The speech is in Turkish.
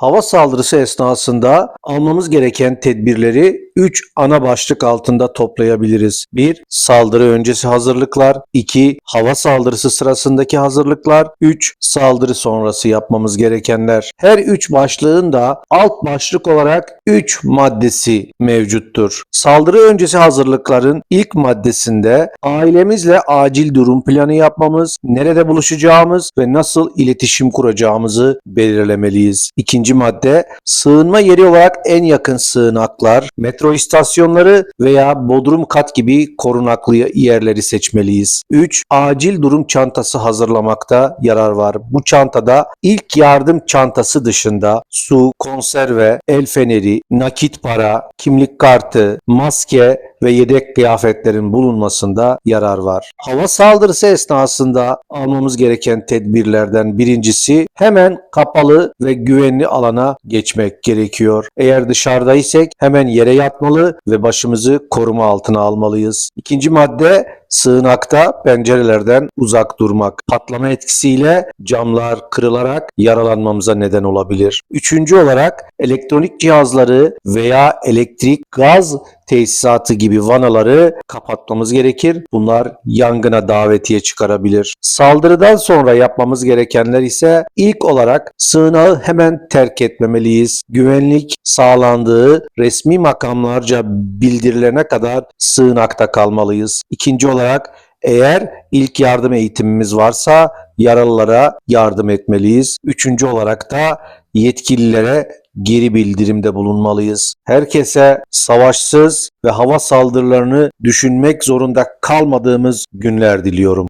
Hava saldırısı esnasında almamız gereken tedbirleri 3 ana başlık altında toplayabiliriz. 1. Saldırı öncesi hazırlıklar. 2. Hava saldırısı sırasındaki hazırlıklar. 3. Saldırı sonrası yapmamız gerekenler. Her 3 başlığın da alt başlık olarak 3 maddesi mevcuttur. Saldırı öncesi hazırlıkların ilk maddesinde ailemizle acil durum planı yapmamız, nerede buluşacağımız ve nasıl iletişim kuracağımızı belirlemeliyiz. İkinci madde sığınma yeri olarak en yakın sığınaklar, metro istasyonları veya bodrum kat gibi korunaklı yerleri seçmeliyiz. 3. Acil durum çantası hazırlamakta yarar var. Bu çantada ilk yardım çantası dışında su, konserve, el feneri, nakit para, kimlik kartı, maske ve yedek kıyafetlerin bulunmasında yarar var. Hava saldırısı esnasında almamız gereken tedbirlerden birincisi hemen kapalı ve güvenli alana geçmek gerekiyor. Eğer dışarıdaysak hemen yere yatmalı ve başımızı koruma altına almalıyız. İkinci madde sığınakta pencerelerden uzak durmak. Patlama etkisiyle camlar kırılarak yaralanmamıza neden olabilir. Üçüncü olarak elektronik cihazları veya elektrik, gaz tesisatı gibi vanaları kapatmamız gerekir. Bunlar yangına davetiye çıkarabilir. Saldırıdan sonra yapmamız gerekenler ise ilk olarak sığınağı hemen terk etmemeliyiz. Güvenlik sağlandığı resmi makamlarca bildirilene kadar sığınakta kalmalıyız. İkinci olarak eğer ilk yardım eğitimimiz varsa yaralılara yardım etmeliyiz. Üçüncü olarak da yetkililere geri bildirimde bulunmalıyız. Herkese savaşsız ve hava saldırılarını düşünmek zorunda kalmadığımız günler diliyorum.